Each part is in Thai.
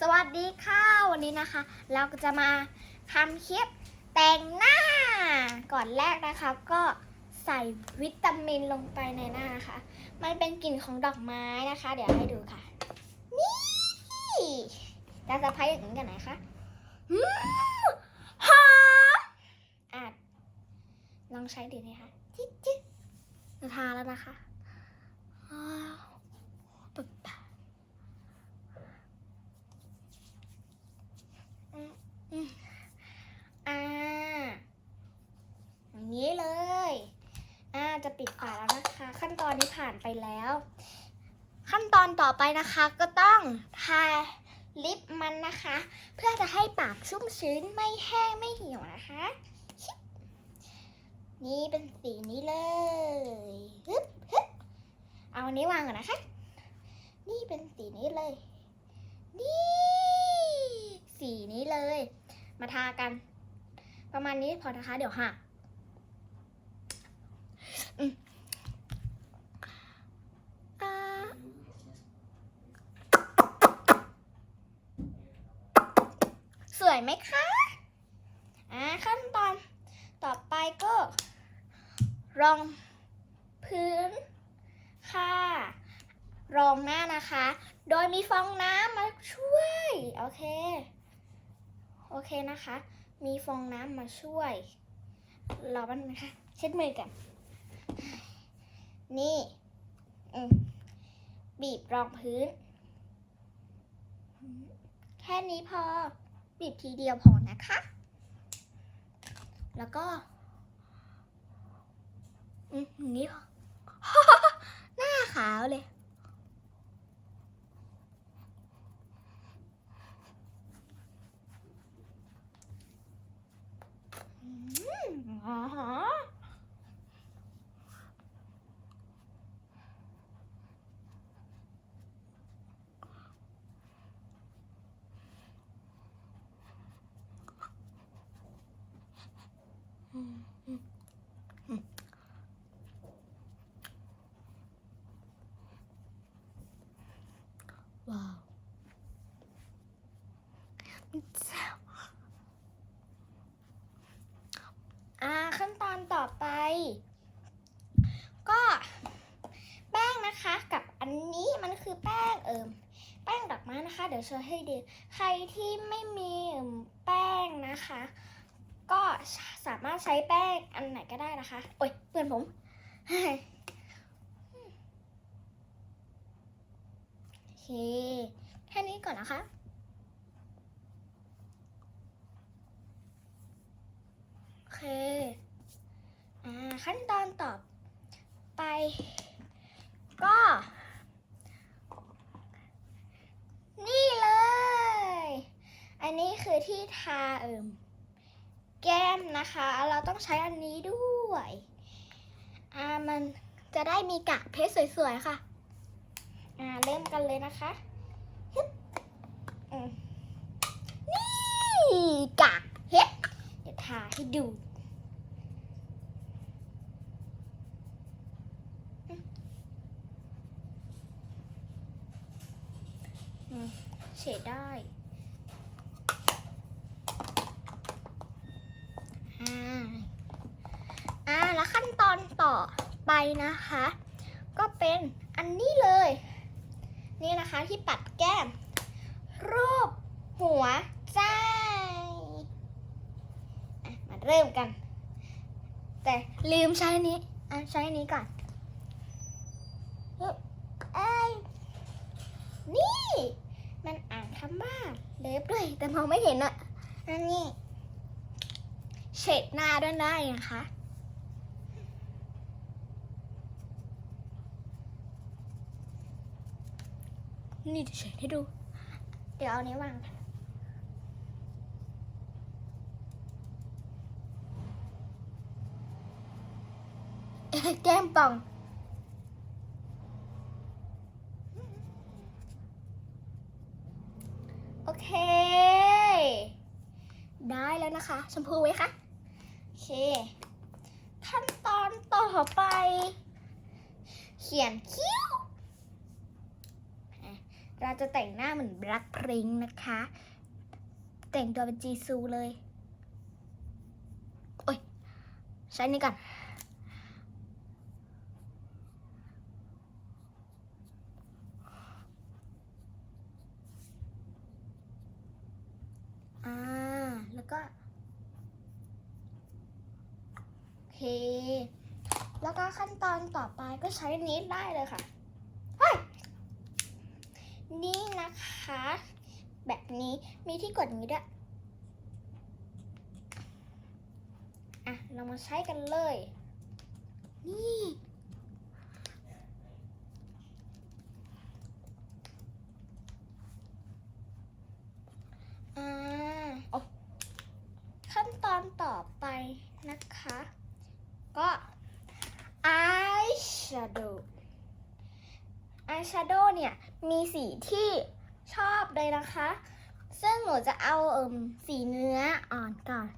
สวัสดีค่ะวันนี้นะคะ เราก็จะมาทำคลิปแต่งหน้า ก่อนแรกนะคะ ก็ใส่วิตามินลงไปในหน้านะคะ มันเป็นกลิ่นของดอกไม้นะคะ เดี๋ยวให้ดูค่ะ นี่จะสะพายอย่างนี้กันไหนคะอืมหอมอะลองใช้ดูนะคะจิ๊ดจิ๊ดทาแล้วนะคะอ้าวปึ๊บ อ่า อย่างนี้เลย อ่า จะปิดฝาแล้วนะคะ ขั้น ตอนนี้ผ่านไปแล้ว ขั้นตอนต่อไปนะคะก็ต้องทาลิปมันนะคะ เพื่อจะให้ปากชุ่มชื้นไม่แห้งไม่เหี่ยวนะคะ นี่เป็นสีนี้เลยฮึบฮึบเอาอันนี้วางก่อนนะคะ นี่เป็นสีนี้เลย นี่ สีนี้เลย มาทากัน ประมาณนี้พอนะคะ เดี๋ยวหักอืมอ่าส วยไหมคะอ่าขั้นตอนต่อไปก็ รองพื้นค่ะ รองหน้านะคะ โดยมีฟองน้ำมาช่วย โอเค โอเคนะคะ มีฟองน้ำมาช่วยรอแป๊บนึงนะคะเช็ดมือกัน นี่บีบรองพื้น แค่นี้พอ บีบทีเดียวพอนะคะ แล้วก็อืมอย่างนี้หน้าขาวเลยอืมอ๋อฮะอืมอืมอืม ว้าวอ่าขั้นตอนต่อไป ก็แป้งนะคะกับอันนี้มันคือแป้งเอิมแป้งดอกไม้นะคะ เดี๋ยวโชว์ให้ดูใครที่ไม่มีแป้งนะคะ ก็สามารถใช้แป้งอันไหนก็ได้นะคะ โอ๊ยเพื่อนผม โอเค แค่นี้ก่อนนะคะโอเค อ่า ขั้นตอนต่อไป ก็ นี่เลย อันนี้คือที่ทาเอิม แก้มนะคะ เราต้องใช้อันนี้ด้วยอ่ามันจะได้มีกากเพชรสวยๆค่ะอ่าเริ่มกันเลยนะคะฮึบนี่กากเพชรเดี๋ยวทาให้ดูเฉดได้ อ่า อ่า แล้วขั้น ต่อไปนะคะ ก็เป็นอันนี้เลย นี่นะคะที่ปัดแก้ม รูปหัวใจมาเริ่มกัน แต่ลืมใช้นี้อะใช้นี้ก่อนเอ้ยเอ้ยนี่ มันอ่านคำว่าเล็บด้วย แต่มองไม่เห็นอะอันนี้เฉดหน้าด้วยได้นะคะ นี่จะเฉดให้ดู เดี๋ยวเอานี้วางค่ะแก้มป่อง โอเค ได้แล้วนะคะ ชมพูไว้คะโอเค ขั้นตอนต่อไป เขียนคิ้ว เราจะแต่งหน้าเหมือนแบล็คพริงนะคะ แต่งตัวเป็นจีซูเลย โอ้ย ใช้นี่ก่อนอ่าแล้วก็โอเค แล้วก็ขั้นตอนต่อไปก็ใช้นี้ได้เลยค่ะเฮ้ย นะคะ แบบนี้มีที่กดนี้ด้วยอะเรามาใช้กันเลย นี่อ่าขั้นตอนต่อไปนะคะ ก็ eyeshadow eyeshadow เนี่ย มีสีที่ ชอบเลยนะคะ ซึ่งหนูจะเอาเอิมสีเนื้ออ่อนก่อน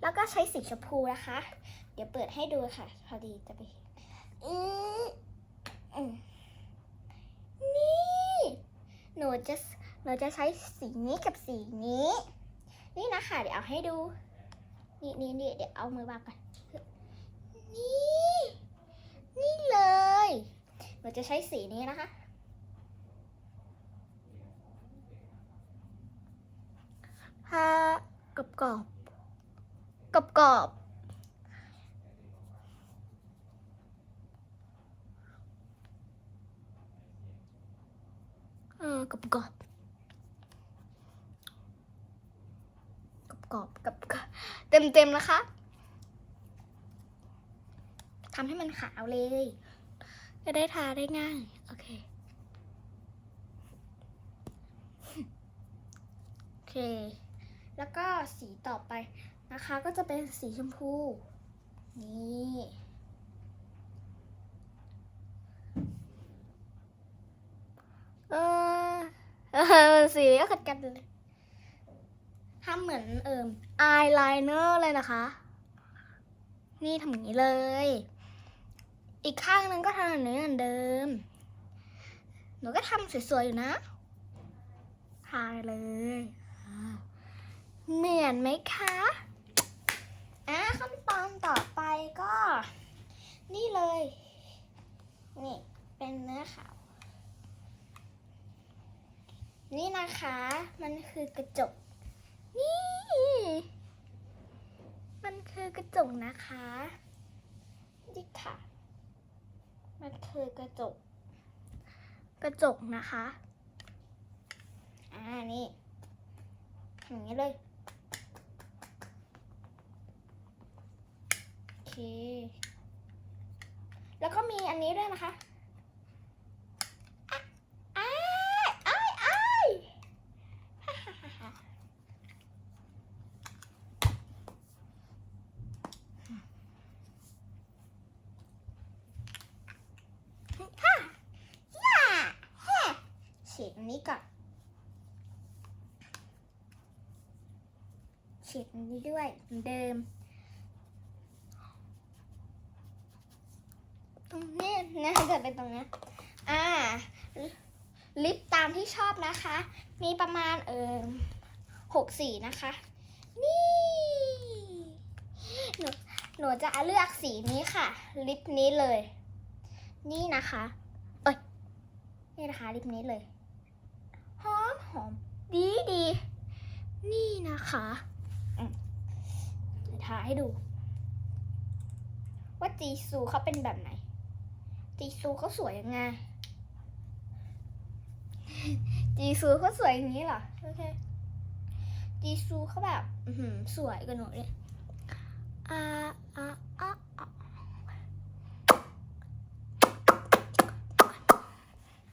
แล้วก็ใช้สีชมพูนะคะ เดี๋ยวเปิดให้ดูค่ะ พอดีจะไปอือืมนี่ หนูจะหนูจะใช้สีนี้กับสีนี้ นี่นะคะ เดี๋ยวเอาให้ดู นี่นี่นี่เดี๋ยวเอามือวางก่อนนี่ นี่เลย หนูจะใช้สีนี้นะคะทา กรอบกรอบกรอบกรอบเออกรอบกรอบกรอบกรอบกรอบเต็มเต็มๆนะคะทำให้มันขาวเลย จะได้ทาได้ง่าย โอเค โอเค แล้วก็สีต่อไปนะคะก็จะเป็นสีชมพู นี่เออเออสีก็ขัดกันเลยทำเหมือนเอิมอายไลเนอร์เลยนะคะ นี่ทำอย่างนี้เลย อีกข้างหนึงก็ทำแบบนี้เหมือนเดิม หนูก็ทำสวยๆอยู่นะทายเลย เหมือนไหมคะอะขั้นตอนต่อไปก็ นี่เลย นี่เป็นเนื้อขาว นี่นะคะ มันคือกระจก นี่ มันคือกระจกนะคะนี่ค่ะ มันคือกระจก กระจกนะคะ อ่า นี่อย่างนี้เลย โอเค แล้วก็มีอันนี้ด้วยนะคะอะอ้ายอ้ายอ้ายฮ่าฮ่าฮ่าฮ่าฮ่าย่าฮ่าฉีดอันนี้ก่อนฉีดอันนี้ด้วยเหมือนเดิม ต น่าจะเป็นตรงนี้อ่า ลิปตามที่ชอบนะคะ มีประมาณเออหกสีนะคะ นี่หนูหนูจะเลือกสีนี้ค่ะ ลิปนี้เลย นี่นะคะเอ้ยนี่นะคะ ลิปนี้เลยหอมหอมดีดีนี่นะคะอืมเดี๋ยวทาให้ดู ว่าจีซูเขาเป็นแบบไหน จีซูเขาสวยยังไง จีซูเขาสวยอย่างนี้เหรอ โอเค จีซูเขาแบบอืสวยกว่าหนูเนี่ยอาอ่าอ่าอ่า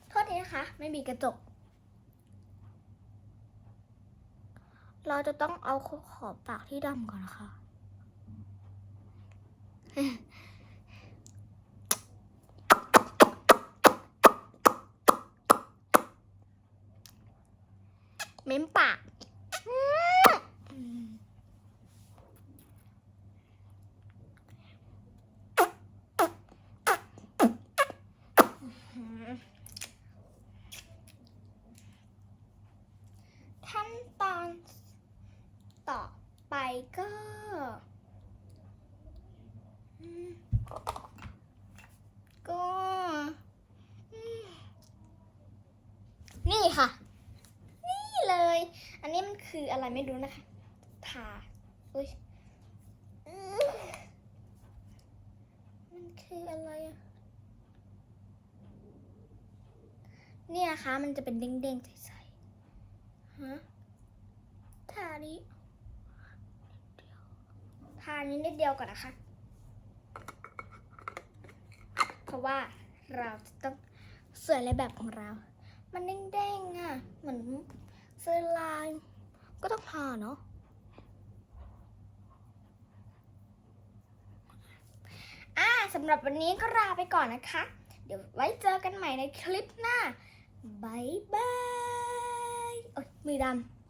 โทษทีนะคะ ไม่มีกระจก เราจะต้องเอาขอบปากที่ดำก่อนนะคะ เม้มปากขั้นตอนต่อไปก็ก็ นี่ค่ะ นี่เลย อันนี้มัน คืออะไรไม่รู้นะคะทาอุ้ยมันคืออะไรอะเนี่ยคะมันจะเป็นเด้งๆใสๆฮะทานี้ทานี้นิดเดียวก่อนนะคะ เพราะว่าเราจะต้องสวยในแบบของเรา มันเด้งๆอะ เหมือนเซอร์ไลน์ ก็ต้องพาเนาะอ่าสำหรับวันนี้ก็ลาไปก่อนนะคะ เดี๋ยวไว้เจอกันใหม่ในคลิปหน้าบายบายโอ๊ยมือดำ